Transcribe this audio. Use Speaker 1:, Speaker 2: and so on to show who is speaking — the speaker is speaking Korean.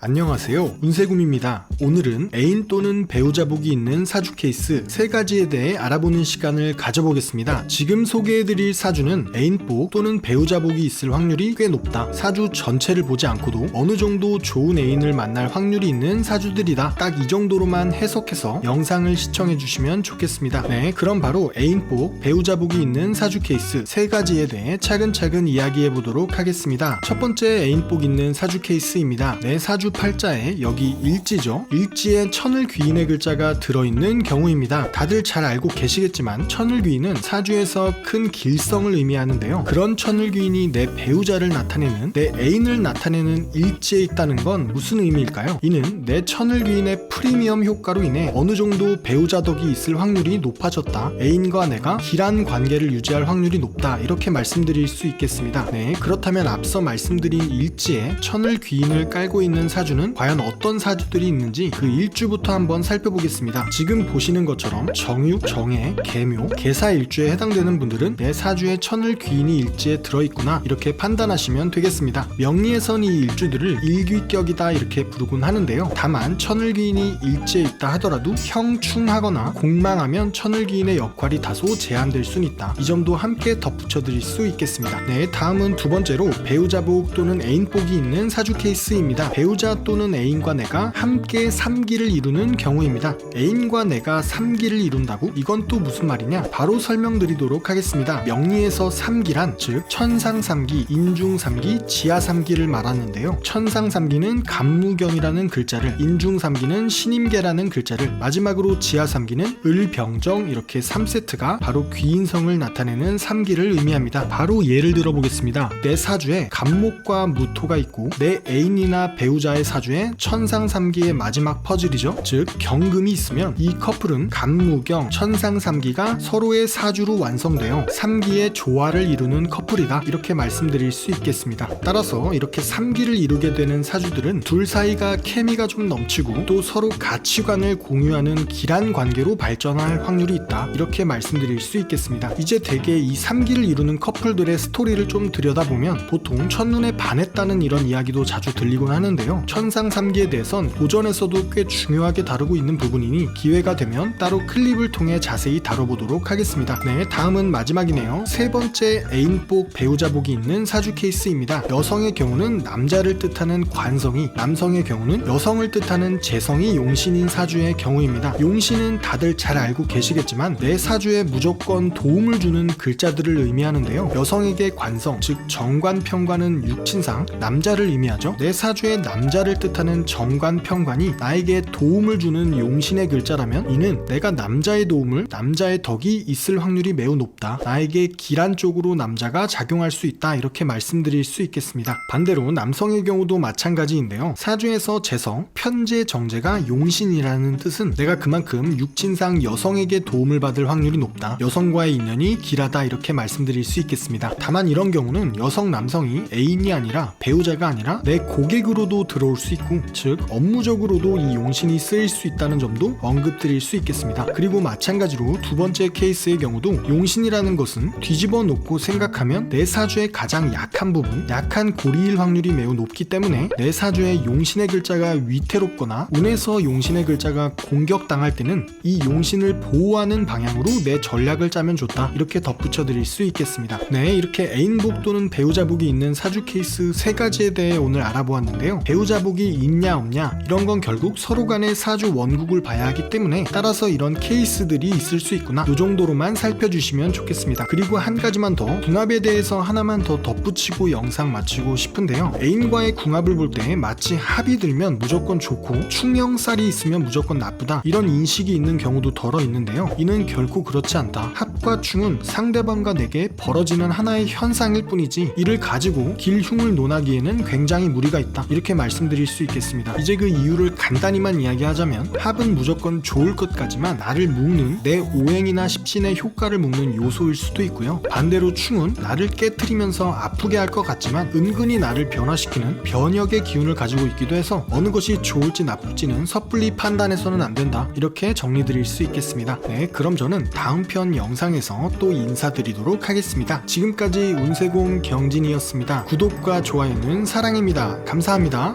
Speaker 1: 안녕하세요. 운세금입니다. 오늘은 애인 또는 배우자복이 있는 사주 케이스 세 가지에 대해 알아보는 시간을 가져보겠습니다. 지금 소개해드릴 사주는 애인복 또는 배우자복이 있을 확률이 꽤 높다. 사주 전체를 보지 않고도 어느 정도 좋은 애인을 만날 확률이 있는 사주들이다. 딱 이 정도로만 해석해서 영상을 시청해주시면 좋겠습니다. 네, 그럼 바로 애인복, 배우자복이 있는 사주 케이스 세 가지에 대해 차근차근 이야기해보도록 하겠습니다. 첫 번째 애인복 있는 사주 케이스입니다. 내 사주 팔자에 여기 일지죠. 일지에 천을 귀인의 글자가 들어있는 경우입니다. 다들 잘 알고 계시겠지만 천을 귀인은 사주에서 큰 길성을 의미하는데요. 그런 천을 귀인이 내 배우자를 나타내는 내 애인을 나타내는 일지에 있다는 건 무슨 의미일까요? 이는 내 천을 귀인의 프리미엄 효과로 인해 어느 정도 배우자 덕이 있을 확률이 높아졌다. 애인과 내가 길한 관계를 유지할 확률이 높다. 이렇게 말씀드릴 수 있겠습니다. 네, 그렇다면 앞서 말씀드린 일지에 천을 귀인을 깔고 있는 사주는 과연 어떤 사주들이 있는지 그 일주부터 한번 살펴보겠습니다. 지금 보시는 것처럼 정육, 정해, 계묘, 계사 일주에 해당되는 분들은 내 사주에 천을 귀인이 일지에 들어있구나 이렇게 판단하시면 되겠습니다. 명리에선 이 일주들을 일귀격이다 이렇게 부르곤 하는데요. 다만 천을 귀인이 일지에 있다 하더라도 형충하거나 공망하면 천을 귀인의 역할이 다소 제한될 순 있다. 이 점도 함께 덧붙여 드릴 수 있겠습니다. 네, 다음은 두 번째로 배우자복 또는 애인 복이 있는 사주 케이스입니다. 배우자 또는 애인과 내가 함께 3기를 이루는 경우입니다. 애인과 내가 3기를 이룬다고? 이건 또 무슨 말이냐? 바로 설명드리도록 하겠습니다. 명리에서 3기란 즉 천상 3기, 인중 3기, 지하 3기를 말하는데요. 천상 3기는 감무경이라는 글자를, 인중 3기는 신임계라는 글자를, 마지막으로 지하 3기는 을병정 이렇게 3세트가 바로 귀인성을 나타내는 3기를 의미합니다. 바로 예를 들어 보겠습니다. 내 사주에 간목과 무토가 있고 내 애인이나 배우자의 사주에 천상 3기의 마지막 퍼즐이죠. 즉 경금이 있으면 이 커플은 간무경, 천상 3기가 서로의 사주로 완성되어 3기의 조화를 이루는 커플이다. 이렇게 말씀드릴 수 있겠습니다. 따라서 이렇게 3기를 이루게 되는 사주들은 둘 사이가 케미가 좀 넘치고 또 서로 가치관을 공유하는 길한 관계로 발전할 확률이 있다. 이렇게 말씀드릴 수 있겠습니다. 이제 대개 이 3기를 이루는 커플들의 스토리를 좀 들여다보면 보통 첫눈에 반했다는 이런 이야기도 자주 들리곤 하는데요. 천상 3기에 대해선 고전에서도 꽤 중요하게 다루고 있는 부분이니 기회가 되면 따로 클립을 통해 자세히 다뤄보도록 하겠습니다. 네, 다음은 마지막이네요. 세 번째 애인복 배우자복이 있는 사주 케이스입니다. 여성의 경우는 남자를 뜻하는 관성이, 남성의 경우는 여성을 뜻하는 재성이 용신인 사주의 경우입니다. 용신은 다들 잘 알고 계시겠지만 내 사주에 무조건 도움을 주는 글자들을 의미하는데요. 여성에게 관성, 즉 정관 평관은 육친상 남자를 의미하죠. 내 사주에 남자 를 뜻하는 정관평관이 나에게 도움을 주는 용신의 글자라면 이는 내가 남자의 도움을 남자의 덕이 있을 확률이 매우 높다. 나에게 길한 쪽으로 남자가 작용할 수 있다. 이렇게 말씀드릴 수 있겠습니다. 반대로 남성의 경우도 마찬가지인데요. 사주에서 재성, 편재, 정제가 용신이라는 뜻은 내가 그만큼 육친상 여성에게 도움을 받을 확률이 높다. 여성과의 인연이 길하다. 이렇게 말씀드릴 수 있겠습니다. 다만 이런 경우는 여성, 남성이 애인이 아니라 배우자가 아니라 내 고객으로도 들어 올 수 있고 즉 업무적으로도 이 용신이 쓰일 수 있다는 점도 언급드릴 수 있겠습니다. 그리고 마찬가지로 두 번째 케이스의 경우도 용신이라는 것은 뒤집어 놓고 생각하면 내 사주의 가장 약한 부분, 약한 고리일 확률이 매우 높기 때문에 내 사주에 용신의 글자가 위태롭거나 운에서 용신의 글자가 공격당할 때는 이 용신을 보호하는 방향으로 내 전략을 짜면 좋다. 이렇게 덧붙여 드릴 수 있겠습니다. 네, 이렇게 애인복 또는 배우자복이 있는 사주 케이스 세 가지에 대해 오늘 알아보았는데요. 배우자 복이 있냐 없냐 이런 건 결국 서로 간의 사주 원국을 봐야 하기 때문에 따라서 이런 케이스들이 있을 수 있구나. 이 정도로만 살펴주시면 좋겠습니다. 그리고 한 가지만 더 궁합에 대해서 하나만 더 덧붙이고 영상 마치고 싶은데요. 애인과의 궁합을 볼 때 마치 합이 들면 무조건 좋고 충형살이 있으면 무조건 나쁘다 이런 인식이 있는 경우도 덜어 있는데요. 이는 결코 그렇지 않다. 합과 충은 상대방과 내게 벌어지는 하나의 현상일 뿐이지 이를 가지고 길흉을 논하기에는 굉장히 무리가 있다. 이렇게 말씀드릴 수 있겠습니다. 이제 그 이유를 간단히만 이야기하자면 합은 무조건 좋을 것까지만 나를 묶는 내 오행이나 십신의 효과를 묶는 요소일 수도 있고요. 반대로 충은 나를 깨트리면서 아프게 할 것 같지만 은근히 나를 변화시키는 변혁의 기운을 가지고 있기도 해서 어느 것이 좋을지 나쁠지는 섣불리 판단해서는 안 된다. 이렇게 정리드릴 수 있겠습니다. 네, 그럼 저는 다음 편 영상에서 또 인사드리도록 하겠습니다. 지금까지 운세공 경진이었습니다. 구독과 좋아요는 사랑입니다. 감사합니다.